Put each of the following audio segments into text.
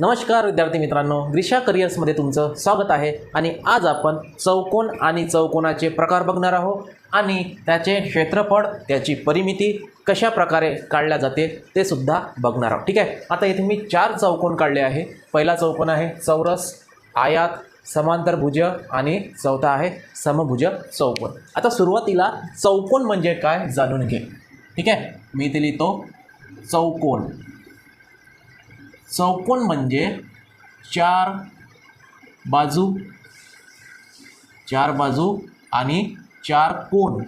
नमस्कार विद्यार्थी मित्रांनो. ग्रीषा करिअर्समध्ये तुमचं स्वागत आहे. आणि आज आपण चौकोन आणि चौकोनाचे प्रकार बघणार आहोत. आणि त्याचे क्षेत्रफळ त्याची परिमिती कशा प्रकारे काढल्या जाते ते सुद्धा बघणार आहोत. ठीक आहे? आता इथे मी चार चौकोन काढले आहे. पहिला चौकोन आहे चौरस आयात समांतरभुज आणि चौथा आहे समभुज चौकोन. आता सुरुवातीला चौकोन म्हणजे काय जाणून घे. ठीक आहे? मी इथे लिहितो चौकोन. चौकोन म्हणजे चार बाजू चार बाजू आणि चार कोण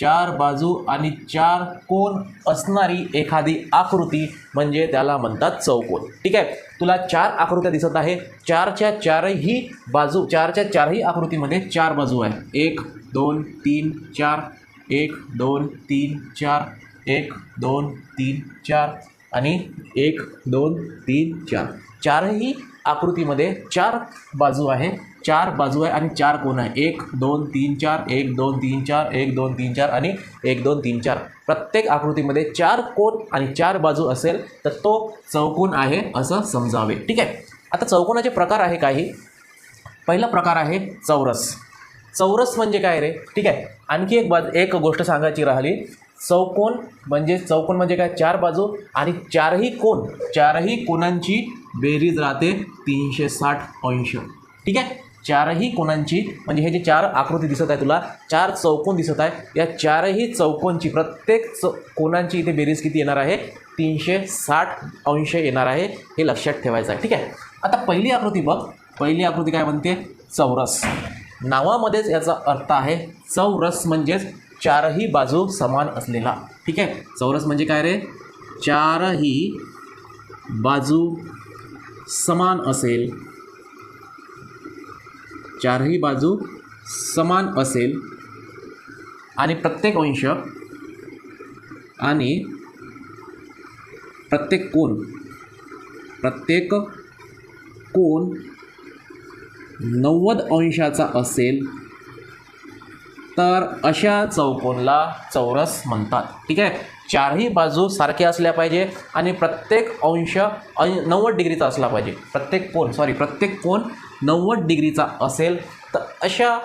चार बाजू आणि चार कोण असणारी एखादी आकृती म्हणजे त्याला म्हणतात चौकोन. ठीक आहे? तुला चार आकृत्या दिसत आहे. चारच्या चारही बाजू चारच्या चारही आकृतीमध्ये चार बाजू आहे. एक दोन तीन चार. एक दोन तीन चार. एक दोन तीन चार. आणि एक दोन तीन चार. चारही आकृतीमध्ये चार बाजू आहे. चार बाजू आहे आणि चार कोण आहे. एक दोन तीन चार एक दोन तीन चार एक दोन तीन चार आणि एक दोन तीन चार. प्रत्येक आकृतीमध्ये चार कोण आणि चार बाजू असेल तर तो चौकोन आहे असं समजावे. ठीक आहे? आता चौकोनाचे प्रकार आहे काही. पहिला प्रकार आहे चौरस. चौरस म्हणजे काय रे? ठीक आहे? आणखी एक बाज एक गोष्ट सांगायची राहिली. चौकोन म्हणजे चौकोन म्हणजे काय? चार बाजू आणि चारही कोण चारही कोणांची बेरीज राहते तीनशे साठ अंश. ठीक आहे? चारही कोणांची म्हणजे हे जे चार आकृती दिसत आहे तुला चार चौकोन दिसत आहे. या चारही चौकोनची प्रत्येक चौ कोणांची इथे बेरीज किती येणार आहे? तीनशे साठ अंश येणार आहे. हे लक्षात ठेवायचं आहे. ठीक आहे? आता पहिली आकृती बघ. पहिली आकृती काय म्हणते? चौरस. नावामध्येच याचा अर्थ आहे चौरस म्हणजेच चारही बाजू समान असलेला. ठीक आहे? चौरस म्हणजे काय रे? चारही बाजू समान असेल. चारही बाजू समान असेल. आणि प्रत्येक अंश आणि प्रत्येक कोण प्रत्येक कोण नव्वद अंशाचा असेल. तर अशा चौकोनला चौरस म्हणतात. ठीक आहे? चारही बाजू सारख्या असल्या पाहिजे आणि प्रत्येक अंश नव्वद डिग्रीचा असला पाहिजे. प्रत्येक कोण सॉरी प्रत्येक कोण नव्वद डिग्रीचा असेल तर अशा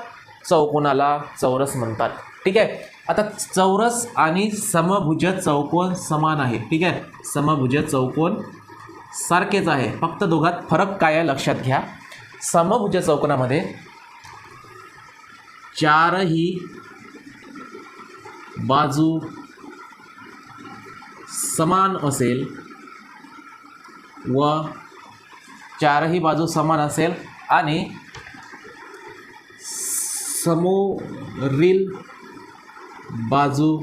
चौकोनाला चौरस म्हणतात. ठीक आहे? आता चौरस आणि समभुज चौकोन समान आहे. ठीक आहे? समभुज चौकोन सारखेच आहे. फक्त दोघात फरक काय आहे लक्षात घ्या. समभुज चौकोनामध्ये चारही बाजू समान असेल व चारही बाजू समान असेल आणि समोरील बाजू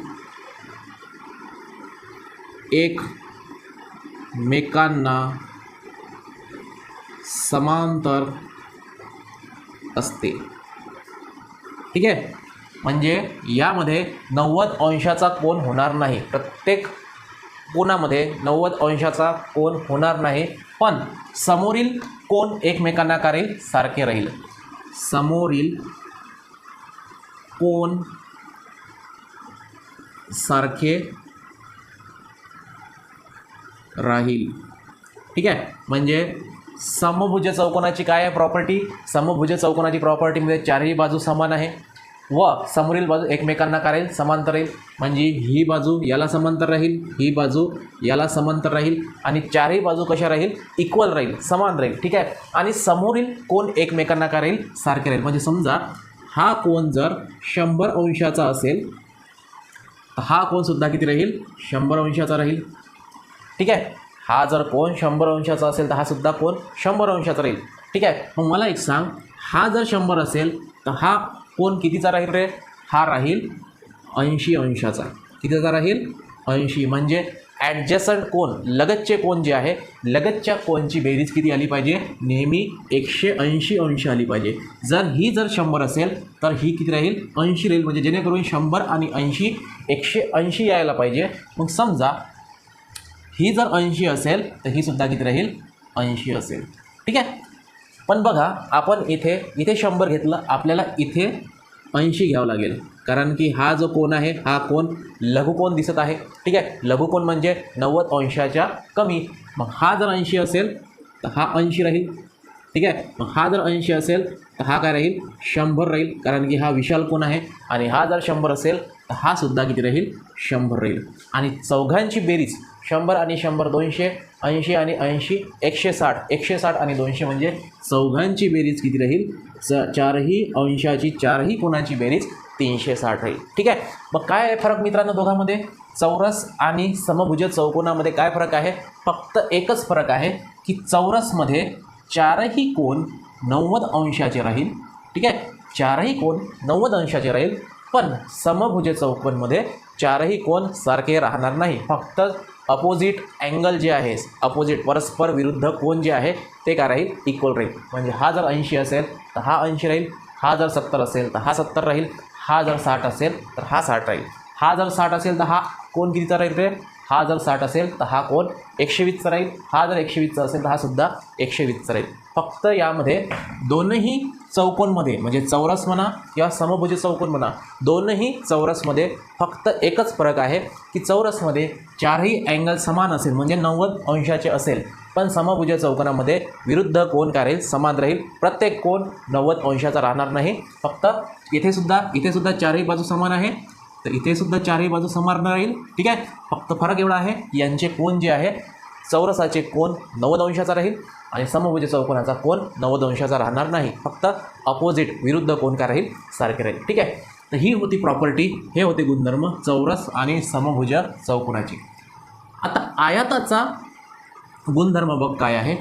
एक मेकांना समांतर असते. ठीक आहे? म्हणजे यामध्ये नव्वद अंशाचा कोण होणार नाही. प्रत्येक कोणामध्ये नव्वद अंशाचा कोण होणार नाही. पण समोरील कोण एकमेकांना करेल सारखे राहील. समोरील कोण सारखे राहील. ठीक आहे? म्हणजे समभुज चौकोनाची काय आहे प्रॉपर्टी समभुज चौकोनाची प्रॉपर्टीमध्ये चारही बाजू समान आहे. व समोरील बाजू एकमेकांना करेल समांतर राहील म्हणजे ही बाजू याला समांतर राहील ही बाजू याला समांतर राहील. आणि चारही बाजू कशा राहील? इक्वल राहील समान राहील. ठीक आहे? आणि समोरील कोण एकमेकांना करेल सारखे राहील. म्हणजे समजा हा कोण जर शंभर अंशाचा असेल तर हा कोणसुद्धा किती राहील? शंभर अंशाचा राहील. ठीक आहे? हा जर कोण शंभर अंशाचा असेल तर हा सुद्धा कोण शंभर अंशाचा राहील. ठीक आहे? मग मला एक सांग. हा जर शंभर असेल तर हा कोण कितीचा राहील रे? हा राहील ऐंशी अंशाचा. कितीचा राहील? ऐंशी. म्हणजे ॲडजस्टंट कोण? लगतचे कोण जे आहे लगतच्या कोणची बेरीज किती आली पाहिजे? नेहमी एकशे ऐंशी अंश आली पाहिजे. जर ही जर शंभर असेल तर ही किती राहील? ऐंशी राहील. म्हणजे जेणेकरून शंभर आणि ऐंशी एकशे ऐंशी यायला पाहिजे. मग समजा ही जर ऐंशी असेल तर ही सुद्धा किती राहील? ऐंशी असेल. ठीक आहे? पण बघा आपण इथे इथे शंभर घेतलं आपल्याला इथे ऐंशी घ्यावं लागेल. कारण की हा जो कोण आहे हा कोण लघुकोण दिसत आहे. ठीक आहे? लघुकोण म्हणजे नव्वद अंशाच्या कमी. मग हा जर ऐंशी असेल तर हा ऐंशी राहील. ठीक आहे? मग हा जर ऐंशी असेल तर हा काय राहील? शंभर राहील. कारण की हा विशाल कोण आहे. आणि हा जर शंभर असेल तर हा सुद्धा किती राहील? शंभर राहील. आणि चौघांची बेरीज शंभर आणि शंभर दोनशे ऐंशी आणि ऐंशी एकशे साठ. एकशे साठ आणि दोनशे म्हणजे चौघांची बेरीज किती राहील? च चारही अंशाची चारही कोणाची बेरीज? तीनशे साठ राहील. ठीक आहे? मग काय आहे फरक मित्रांनो दोघांमध्ये? चौरस आणि समभुज चौकोनामध्ये काय फरक आहे? फक्त एकच फरक आहे की चौरसमध्ये चारही कोण नव्वद अंशाचे राहील. ठीक आहे? चारही कोण नव्वद अंशाचे राहील. पण समभुज चौकोनमध्ये चारही कोण सारखे राहणार नाही. फक्त अपोजिट अँगल जे आहे अपोजिट परस्पर विरुद्ध कोण जे आहे ते काय राहील? इक्वल राहील. म्हणजे हा जर ऐंशी असेल तर हा ऐंशी राहील हा जर सत्तर असेल तर हा सत्तर राहील हा जर साठ असेल तर हा साठ राहील. हा जर साठ असेल तर हा कोण कितीचा राहील रे? हा जर साठ असेल तर हा कोण? एकशे वीसचा राहील. हा जर एकशे वीसचा असेल तर हा सुद्धा एकशे वीसचा राहील. फक्त यामध्ये दोनही चौकोनमध्ये म्हणजे चौरस म्हणा किंवा समभुज चौकोन म्हणा दोनही चौरसमध्ये फक्त एकच फरक आहे की चौरसमध्ये चारही अँगल समान असेल म्हणजे नव्वद अंशाचे असेल. पण समभुज चौकोनामध्ये विरुद्ध कोण काय राहील समान राहील. प्रत्येक कोण नव्वद अंशाचा राहणार नाही. फक्त इथेसुद्धा इथेसुद्धा चारही बाजू समान आहे. तर इथे सुद्धा चारही बाजू समान राहील. ठीक आहे? फक्त फरक एवढा आहे यांचे कोण जे आहे चौरसाचे कोण नव्वद अंशाचा राहील आणि समभुज चौकोनाचा कोण नव्वद अंशाचा राहणार नाही. फक्त अपोजिट विरुद्ध कोण काय राहील सारखे राहील. ठीक आहे? तर ही होती प्रॉपर्टी हे होते गुणधर्म चौरस आणि समभुज चौकोनाची. आता आयाताचा गुणधर्म बघ काय आहे.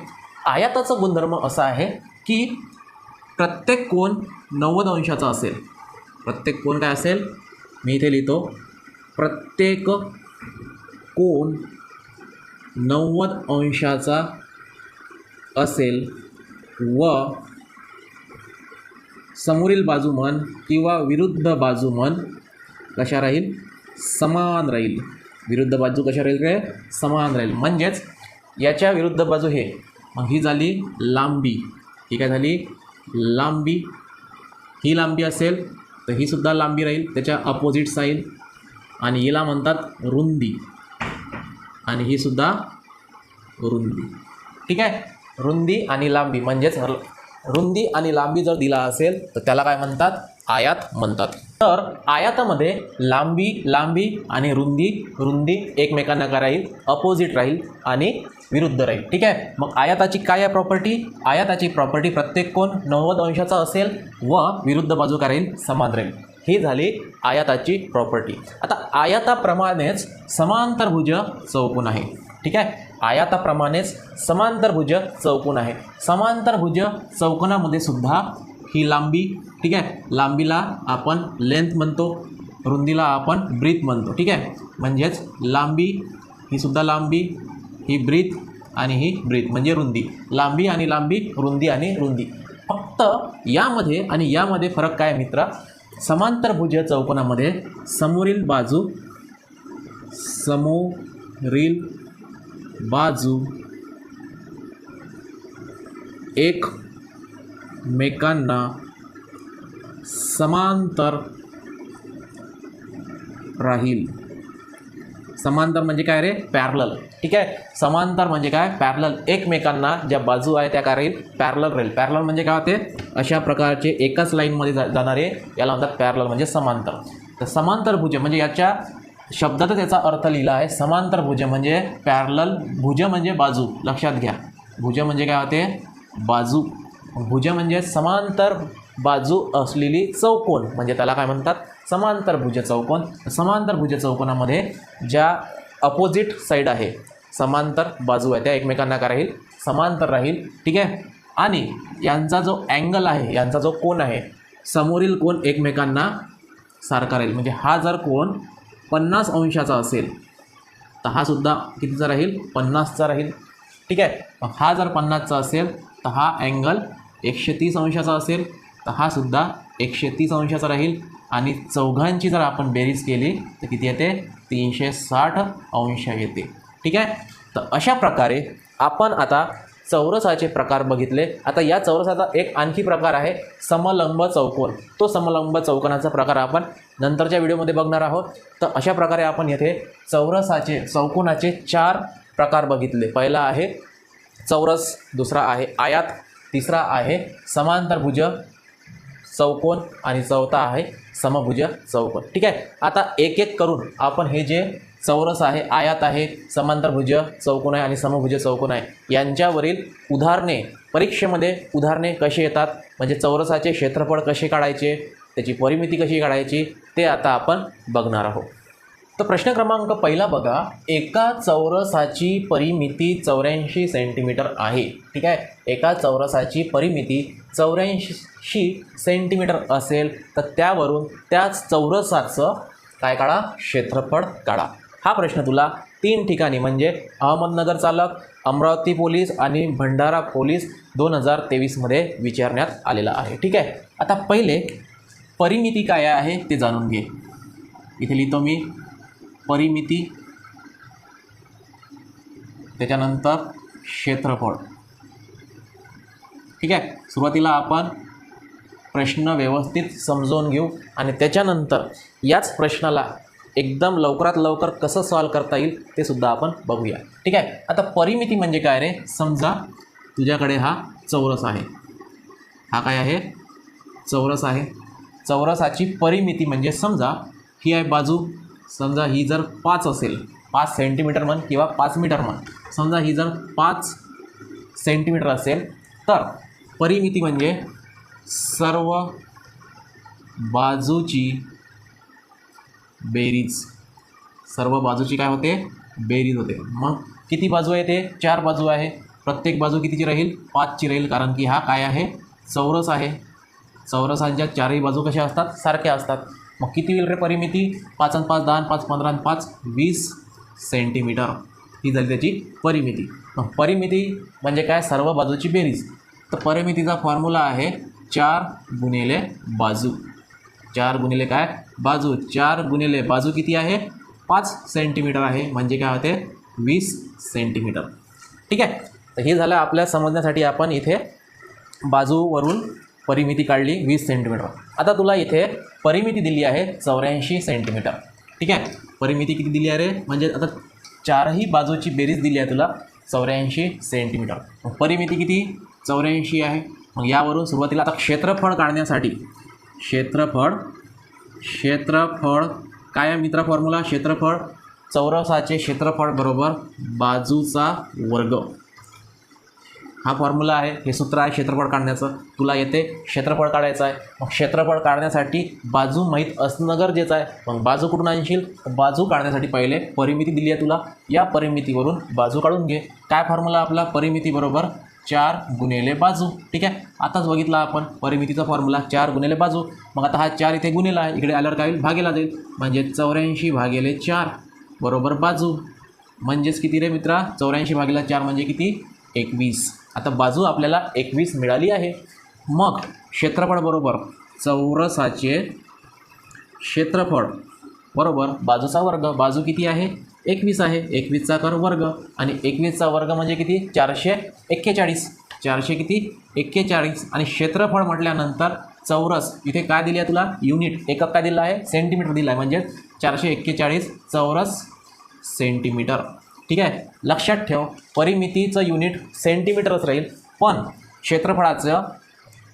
आयाताचा गुणधर्म असा आहे की प्रत्येक कोण नव्वद अंशाचा असेल. प्रत्येक कोण काय असेल? मी इथे लिहितो प्रत्येक कोण नव्वद अंशाचा असेल व समोरील बाजू म्हण किंवा विरुद्ध बाजू म्हण कशा राहील? समान राहील. विरुद्ध बाजू कशा राहील रे? समान राहील. म्हणजेच याच्या विरुद्ध बाजू हे. मग ही झाली लांबी. ही काय झाली? लांबी. ही लांबी असेल तर ही सुद्धा लांबी राहील. त्याच्या अपोजिट साईड आणि हिला म्हणतात रुंदी. आणि ही सुद्धा रुंदी. ठीक आहे? रुंदी आणि लांबी म्हणजेच रुंदी आणि लांबी जर दिला असेल तर त्याला काय म्हणतात? आयात म्हणतात. तर आयातामध्ये लांबी लांबी आणि रुंदी रुंदी एकमेकांना काय राहील? अपोजिट राहील आणि विरुद्ध राहील. ठीक आहे? मग आयाताची काय आहे प्रॉपर्टी आयाताची प्रॉपर्टी प्रत्येक कोण? नव्वद अंशाचा असेल व विरुद्ध बाजू काय राहील? समान राहील. ही झाली आयाताची प्रॉपर्टी आता आयाताप्रमाणेच समांतरभुज चौकून आहे. ठीक आहे? आयाताप्रमाणेच समांतरभुज चौकून आहे. समांतरभुज चौकोनामध्ये सुद्धा ही लांबी ठीक आहे? लांबीला आपण लेंथ म्हणतो. रुंदीला आपण ब्रीथ म्हणतो. ठीक आहे? म्हणजेच लांबी ही सुद्धा लांबी. ही ब्रीथ आणि ही ब्रीथ म्हणजे रुंदी. लांबी आणि लांबी रुंदी आणि रुंदी. फक्त यामध्ये आणि यामध्ये फरक काय मित्रा? समांतर समांतरभुज चौकोनामध्ये समोरील बाजू समोरील बाजू एक मेकांना समांतर राहील. समांतर म्हणजे काय रे? पॅरलल ठीक आहे? समांतर म्हणजे काय? पॅरलल एकमेकांना ज्या बाजू आहे त्या काय राहील? पॅरलल राहील. पॅरलल म्हणजे काय होते? अशा प्रकारचे एकाच लाईनमध्ये जा जाणारे याला म्हणतात पॅरलल म्हणजे समांतर. तर समांतर भुज म्हणजे याच्या शब्दातच याचा अर्थ लिहिला आहे. समांतर भुज म्हणजे पॅरलल भुज म्हणजे बाजू. लक्षात घ्या. भुज म्हणजे काय होते? बाजू. भुज म्हणजे समांतर बाजू असलेली चौकोन म्हणजे त्याला काय म्हणतात? समांतरभुज चौकोन. समांतरभुज चौकोनामध्ये ज्या अपोजिट साईड आहे समांतर बाजू आहे त्या एकमेकांना काय राहील? समांतर राहील. ठीक आहे? आणि यांचा जो अँगल आहे यांचा जो कोण आहे समोरील कोण एकमेकांना सारखा राहील. म्हणजे हा जर कोण पन्नास अंशाचा असेल तर हा सुद्धा कितीचा राहील? पन्नासचा राहील. ठीक आहे? मग हा जर पन्नासचा असेल तर हा अँगल एकशे तीस अंशाचा असेल. तर हा सुद्धा एकशे तीस अंशाचा राहील. आणि चौघांची जर आपण बेरीज केली तर किती येते? तीनशे साठ अंश येते. ठीक आहे? तर अशा प्रकारे आपण आता चौरसाचे प्रकार बघितले. आता या चौरसाचा एक आणखी प्रकार आहे समलंब चौकोन. तो समलंब चौकोनाचा प्रकार आपण नंतरच्या व्हिडिओमध्ये बघणार आहोत. तर अशा प्रकारे आपण येथे चौरसाचे चौकोनाचे चार प्रकार बघितले. पहिला आहे चौरस दुसरा आहे आयात तिसरा आहे समांतरभुज चौकोन आणि चौथा आहे समभुज चौकोन. ठीक आहे? आता एक एक करून आपण हे जे चौरस आहे आयात आहे समांतरभुज चौकोन आहे आणि समभुज चौकोन आहे यांच्यावरील उदाहरणे परीक्षेमध्ये उदाहरणे कसे येतात? म्हणजे चौरसाचे क्षेत्रफळ कसे काढायचे? त्याची परिमिती कशी काढायची? ते आता आपण बघणार आहोत. तर प्रश्न क्रमांक पहिला बघा. एका चौरसाची परिमिती चौऱ्याऐंशी सेंटीमीटर आहे. ठीक आहे? एका चौरसाची परिमिती चौऱ्याऐंशी सेंटीमीटर असेल तर त्यावरून त्याच चौरसाचं काय काढा? क्षेत्रफळ काढा. हा प्रश्न तुला तीन ठिकाणी म्हणजे अहमदनगर चालक अमरावती पोलीस आणि भंडारा पोलीस दोन हजार तेवीसमध्ये विचारण्यात आलेला आहे. ठीक आहे? आता पहिले परिमिती काय आहे ते जाणून घे. इथे लिहितो मी. परिमिती. त्याच्यानंतर क्षेत्रफळ. ठीक आहे? सुरुवातीला आपण प्रश्न व्यवस्थित समजून घेऊ आणि त्याच्यानंतर याच प्रश्नाला एकदम लवकरात लवकर कसं सॉल्व करता येईल ते सुद्धा आपण बघूया. ठीक आहे? आता परिमिती म्हणजे काय रे? समजा तुझ्याकडे हा चौरस आहे. हा काय आहे? चौरस आहे. चौरसाची परिमिती म्हणजे समजा ही आहे बाजू. समजा ही जर पाच असेल पाच सेंटीमीटर म्हण किंवा पाच मीटर म्हण समजा ही जर पाच सेंटीमीटर असेल तर परिमिती म्हणजे सर्व बाजूची बेरीज सर्व बाजूची काय होते? बेरीज होते. मग किती बाजू आहे ते? चार बाजू आहे. प्रत्येक बाजू कितीची राहील? पाचची राहील. कारण की हा काय आहे? चौरस आहे. चौरसांच्या चारही बाजू कशा असतात? सारख्या असतात. मग किती होईल रे परिमिती? पाच आणि पाच दहा आणि पाच पंधरा आणि पाच वीस सेंटीमीटर. ही झाली त्याची परिमिती. मग परिमिती म्हणजे काय? सर्व बाजूची बेरीज. तर परिमितीचा फॉर्म्युला आहे चार गुणिले बाजू. चार गुणिले काय? बाजू. चार गुणिले बाजू किती आहे? पाच सेंटीमीटर आहे. म्हणजे काय होते? वीस सेंटीमीटर. ठीक आहे? तर हे झालं आपल्या समजण्यासाठी आपण इथे बाजूवरून परिमिती काढली वीस सेंटीमीटर आता तुला इथे परिमिती दिली आहे चौऱ्याऐंशी सेंटीमीटर ठीक आहे? परिमिती किती दिली आहे रे? म्हणजे आता चारही बाजूची बेरीज दिली आहे तुला चौऱ्याऐंशी सेंटीमीटर मग परिमिती किती? चौऱ्याऐंशी आहे. मग यावरून सुरुवातीला आता क्षेत्रफळ काढण्यासाठी. क्षेत्रफळ क्षेत्रफळ काय आहे मित्र फॉर्म्युला क्षेत्रफळ चौरसाचे क्षेत्रफळ बरोबर बाजूचा वर्ग. हा फॉर्म्युला आहे. हे सूत्र आहे क्षेत्रफळ काढण्याचं. तुला येते क्षेत्रफळ काढायचं आहे. मग क्षेत्रफळ काढण्यासाठी बाजू माहीत असणं गरजेचं आहे. मग बाजू कुठून आणशील? बाजू काढण्यासाठी पहिले परिमिती दिली आहे तुला. या परिमितीवरून बाजू काढून घे. काय फॉर्म्युला आपला? परिमितीबरोबर चार गुणेले बाजू. ठीक आहे? आताच बघितला आपण परिमितीचा फॉर्म्युला चार गुणेले बाजू. मग आता हा चार इथे गुन्हेला आहे. इकडे आल्यावर काय होईल? भागेला जाईल. म्हणजे चौऱ्याऐंशी भागेले चार बरोबर बाजू. म्हणजेच किती रे मित्रा? चौऱ्याऐंशी भागेला चार म्हणजे किती? एकवीस. आता बाजू आपल्याला एकवीस मिळाली आहे. मग क्षेत्रफळ बरोबर चौरसाचे क्षेत्रफळ बरोबर बाजूचा वर्ग. बाजू किती आहे? एकवीस आहे. एकवीसचा कर वर्ग. आणि एकवीसचा वर्ग म्हणजे किती? चारशे एक्केचाळीस. चारशे किती? एक्केचाळीस. आणि क्षेत्रफळ म्हटल्यानंतर चौरस इथे काय दिली आहे तुला? युनिट. एकक काय दिलं आहे? सेंटीमीटर दिलं आहे. म्हणजे चारशे एक्केचाळीस चौरस सेंटीमीटर. ठीक आहे? लक्षात ठेव परिमितीचं युनिट सेंटीमीटरच राहील पण क्षेत्रफळाचं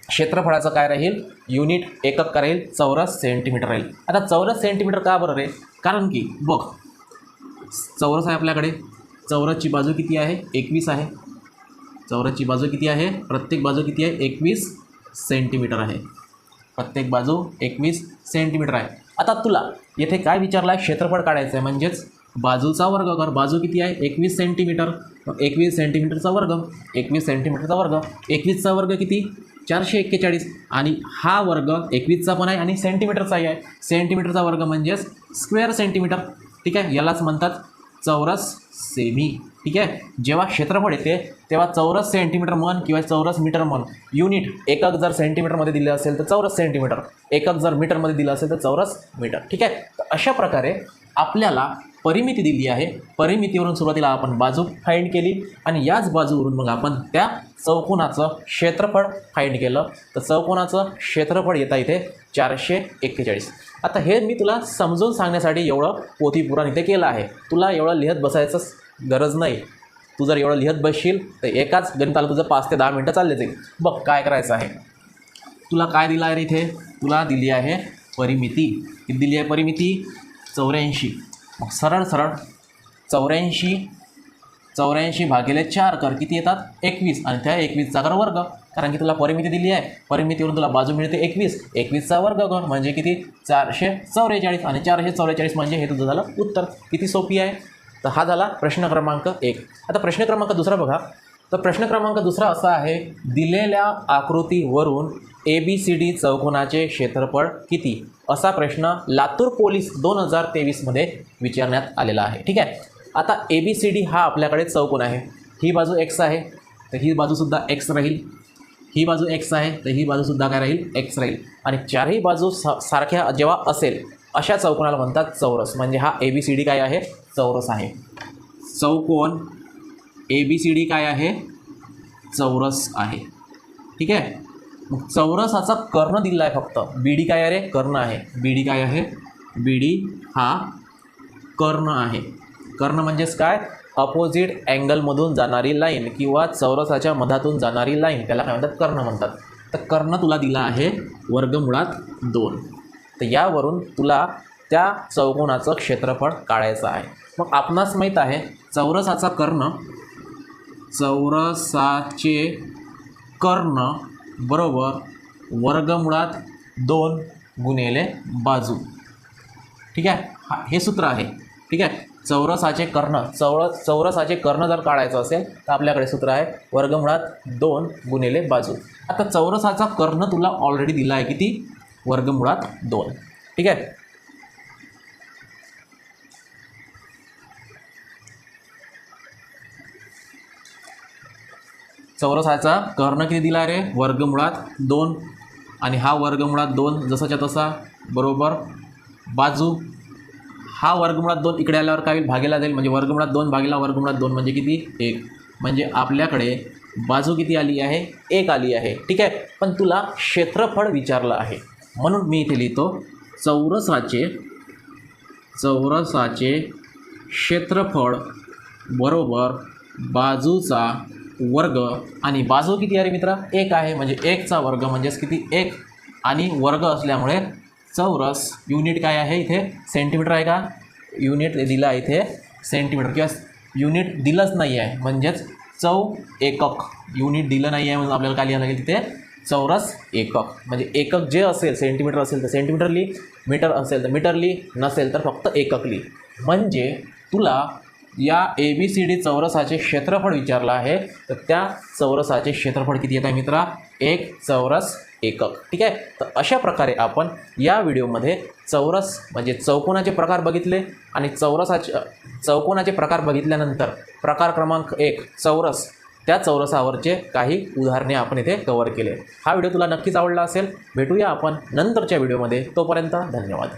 क्षेत्रफळाचं काय राहील? युनिट एकक काय राहील चौरस सेंटीमीटर राहील. आता चौरस सेंटीमीटर का बरं रे? कारण की बघ चौरस आहे आपल्याकडे. चौरसची बाजू किती आहे? एकवीस आहे. चौरसची बाजू किती आहे? प्रत्येक बाजू किती आहे? एकवीस सेंटीमीटर आहे. प्रत्येक बाजू एकवीस सेंटीमीटर आहे. आता तुला येथे काय विचारलं आहे क्षेत्रफळ काढायचं आहे म्हणजेच बाजूचा वर्ग कर. बाजू किती आहे? एकवीस सेंटीमीटर एकवीस सेंटीमीटरचा वर्ग. एकवीस सेंटीमीटरचा वर्ग. एकवीसचा वर्ग किती? चारशे एक्केचाळीस. आणि हा वर्ग एकवीसचा पण आहे आणि सेंटीमीटरचाही आहे. सेंटीमीटरचा वर्ग म्हणजेच स्क्वेअर सेंटीमीटर ठीक आहे? यालाच म्हणतात चौरस सेमी. ठीक आहे? जेव्हा क्षेत्रफळ येते तेव्हा चौरस सेंटीमीटर मन किंवा चौरस मीटर मन. युनिट एकक जर सेंटीमीटरमध्ये दिलं असेल तर चौरस सेंटीमीटर एकक जर मीटरमध्ये दिलं असेल तर चौरस मीटर. ठीक आहे? तर अशा प्रकारे आपल्याला परिमिती दिली आहे. परिमितीवरून सुरुवातीला आपण बाजू फाईंड केली आणि याच बाजूवरून मग आपण त्या चौकोनाचं क्षेत्रफळ फाईंड केलं. तर चौकोनाचं क्षेत्रफळ येतं इथे चारशे एक्केचाळीस. आता हे मी तुला समजून सांगण्यासाठी एवढं पोथीपुराण इथे केलं आहे. तुला एवढं लिहत बसायचं गरज नाही. तू जर एवढं लिहत बसशील तर एकाच गणिताला तुझं पाच ते दहा मिनटं चालले जाईल. बघ काय करायचं आहे. तुला काय दिलं आहे रे इथे? तुला दिली आहे परिमिती. किती दिली आहे परिमिती? चौऱ्याऐंशी. मग सरळ सरळ चौऱ्याऐंशी चौऱ्याऐंशी भागिले चार कर. किती येतात? एकवीस. आणि त्या एकवीसचा कर वर्ग. कारण की तुला परिमिती दिली आहे. परिमितीवरून तुला बाजू मिळते एकवीस. एकवीसचा वर्ग कर म्हणजे किती? चारशे चौवेचाळीस आणि चारशे चौवेचाळीस म्हणजे हे तुझं झालं उत्तर. किती सोपी आहे? तर हा झाला प्रश्न क्रमांक एक. आता प्रश्न क्रमांक दुसरा बघा. तर प्रश्न क्रमांक दुसरा असा आहे. दिलेल्या आकृतीवरून ए बी सी डी चौकोनाचे क्षेत्रफळ किती? असा प्रश्न लातूर पोलीस दोन हजार तेवीसमध्ये विचारण्यात आलेला आहे. ठीक आहे? आता ए बी सी डी हा आपल्याकडे चौकोन आहे. ही बाजू एक्स आहे तर ही बाजूसुद्धा एक्स राहील. ही बाजू एक्स आहे तर ही बाजूसुद्धा काय राहील? एक्स राहील. आणि चारही बाजू सा सारख्या जेव्हा असेल अशा चौकोनाला म्हणतात चौरस. म्हणजे हा ए बी सी डी काय आहे? चौरस आहे. चौकोन ए बी सी डी काय आहे? चौरस आहे. ठीक आहे? मग चौरसाचा कर्ण दिला आहे फक्त. बी डी काय आहे रे? कर्ण आहे. बी डी काय आहे? बी डी हा कर्ण आहे. कर्ण म्हणजेच काय? अपोजिट अँगलमधून जाणारी लाईन किंवा चौरसाच्या मधातून जाणारी लाईन त्याला काय म्हणतात? कर्ण म्हणतात. तर कर्ण तुला दिला आहे वर्गमुळात दोन. तर यावरून तुला त्या चौकोनाचं क्षेत्रफळ काढायचं आहे. मग आपणास माहीत आहे चौरसाचा कर्ण चौरसाचे कर्ण बरोबर वर्गमुळात दोन गुणिले बाजू. ठीक आहे? हा हे सूत्र आहे. ठीक आहे? चौरसाचे कर्ण चौर चौरसाचे कर्ण जर काढायचं असेल तर आपल्याकडे सूत्र आहे वर्गमुळात दोन गुणिले बाजू. आता चौरसाचा कर्ण तुला ऑलरेडी दिला आहे किती? वर्गमुळात दोन. ठीक आहे? चौरसाचा कर्ण किती दिला रे? वर्गमुळात दोन. आणि हा वर्गमुळात दोन जसाच्या तसा बरोबर. बाजू. हा वर्गमुळात दोन इकडे आल्यावर काय होईल? भागेला जाईल. म्हणजे वर्गमुळात दोन भागेला वर्गमुळात दोन म्हणजे किती? एक. म्हणजे आपल्याकडे बाजू किती आली आहे? एक आली आहे. ठीक आहे? पण तुला क्षेत्रफळ विचारलं आहे. म्हणून मी इथे लिहितो चौरसाचे चौरसाचे क्षेत्रफळ बरोबर बाजूचा वर्ग आणि बाजू किती आहे रे मित्रा? एक आहे म्हणजे एकचा वर्ग म्हणजेच किती? एक. आणि वर्ग असल्यामुळे चौरस युनिट काय आहे इथे? सेंटीमीटर आहे का? युनिट दिलं आहे इथे सेंटीमीटर किंवा युनिट दिलंच नाही आहे म्हणजेच चौ एकक. युनिट दिलं नाही आहे म्हणून आपल्याला काय लिहायला लागेल तिथे? चौरस एकक. म्हणजे एकक जे असेल सेंटीमीटर असेल तर सेंटीमीटरली मीटर असेल तर मीटरली नसेल तर फक्त एकक म्हणजे तुला या ए बी सी डी चौरसाचे क्षेत्रफळ विचारलं आहे. तर त्या चौरसाचे क्षेत्रफळ किती येत आहे मित्रा? एक चौरस एकक. ठीक आहे? तर अशा प्रकारे आपण या व्हिडिओमध्ये चौरस म्हणजे चौकोनाचे प्रकार बघितले आणि चौरसाचे चौकोनाचे प्रकार बघितल्यानंतर प्रकार क्रमांक एक चौरस त्या चौरसावरचे काही उदाहरणे आपण इथे कवर केले. हा व्हिडिओ तुला नक्कीच आवडला असेल. भेटूया आपण नंतरच्या व्हिडिओमध्ये. तोपर्यंत धन्यवाद.